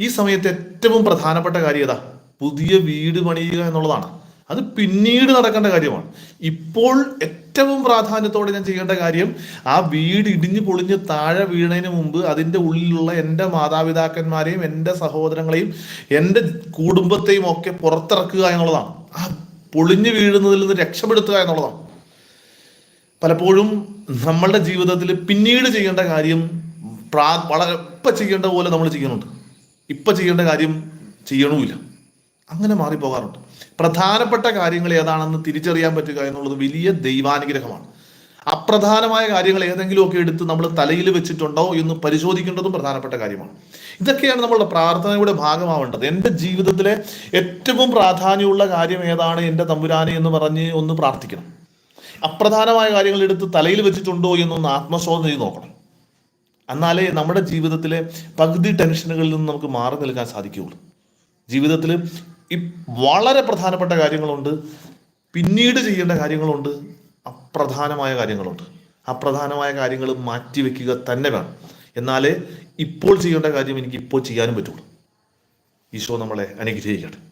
ഈ സമയത്ത് ഏറ്റവും പ്രധാനപ്പെട്ട കാര്യം ഏതാ? പുതിയ വീട് പണിയുക എന്നുള്ളതാണ്. അത് പിന്നീട് നടക്കേണ്ട കാര്യമാണ്. ഇപ്പോൾ ഏറ്റവും പ്രാധാന്യത്തോടെ ഞാൻ ചെയ്യേണ്ട കാര്യം ആ വീട് ഇടിഞ്ഞു പൊളിഞ്ഞ് താഴെ വീണതിന് മുമ്പ് അതിന്റെ ഉള്ളിലുള്ള എന്റെ മാതാപിതാക്കന്മാരെയും എന്റെ സഹോദരങ്ങളെയും എന്റെ കുടുംബത്തെയും ഒക്കെ പുറത്തിറക്കുക എന്നുള്ളതാണ്. ആ പൊളിഞ്ഞു വീഴുന്നതിൽ നിന്ന് രക്ഷപ്പെടുത്തുക എന്നുള്ളതാണ്. പലപ്പോഴും നമ്മളുടെ ജീവിതത്തിൽ പിന്നീട് ചെയ്യേണ്ട കാര്യം പ്രാ വളരെ ഇപ്പം ചെയ്യേണ്ട പോലെ നമ്മൾ ചെയ്യുന്നുണ്ട്. ഇപ്പം ചെയ്യേണ്ട കാര്യം ചെയ്യണമില്ല അങ്ങനെ മാറിപ്പോകാറുണ്ട്. പ്രധാനപ്പെട്ട കാര്യങ്ങൾ ഏതാണെന്ന് തിരിച്ചറിയാൻ പറ്റുക എന്നുള്ളത് വലിയ ദൈവാനുഗ്രഹമാണ്. അപ്രധാനമായ കാര്യങ്ങൾ ഏതെങ്കിലുമൊക്കെ എടുത്ത് നമ്മൾ തലയിൽ വെച്ചിട്ടുണ്ടോ എന്ന് പരിശോധിക്കേണ്ടതും പ്രധാനപ്പെട്ട കാര്യമാണ്. ഇതൊക്കെയാണ് നമ്മളുടെ പ്രാർത്ഥനയുടെ ഭാഗമാവേണ്ടത്. എന്റെ ജീവിതത്തിലെ ഏറ്റവും പ്രാധാന്യമുള്ള കാര്യം ഏതാണ്? എന്റെ തമ്പുരാനെ എന്ന് പറഞ്ഞ് ഒന്ന് പ്രാർത്ഥിക്കണം. അപ്രധാനമായ കാര്യങ്ങൾ എടുത്ത് തലയിൽ വെച്ചിട്ടുണ്ടോ എന്നൊന്ന് ആത്മശോധന ചെയ്ത് നോക്കണം. എന്നാലേ നമ്മുടെ ജീവിതത്തിലെ പകുതി ടെൻഷനുകളിൽ നിന്ന് നമുക്ക് മാറി നിൽക്കാൻ സാധിക്കുകയുള്ളൂ. ജീവിതത്തിൽ ഈ വളരെ പ്രധാനപ്പെട്ട കാര്യങ്ങളുണ്ട്. പിന്നീട് ചെയ്യേണ്ട കാര്യങ്ങളുണ്ട്. അപ്രധാനമായ കാര്യങ്ങളുണ്ട്. അപ്രധാനമായ കാര്യങ്ങൾ മാറ്റിവെക്കുക തന്നെ വേണം. എന്നാലേ ഇപ്പോൾ ചെയ്യേണ്ട കാര്യം എനിക്ക് ഇപ്പോൾ ചെയ്യാനും പറ്റുള്ളൂ. ഈശോ നമ്മളെ അനുഗ്രഹിക്കട്ടെ.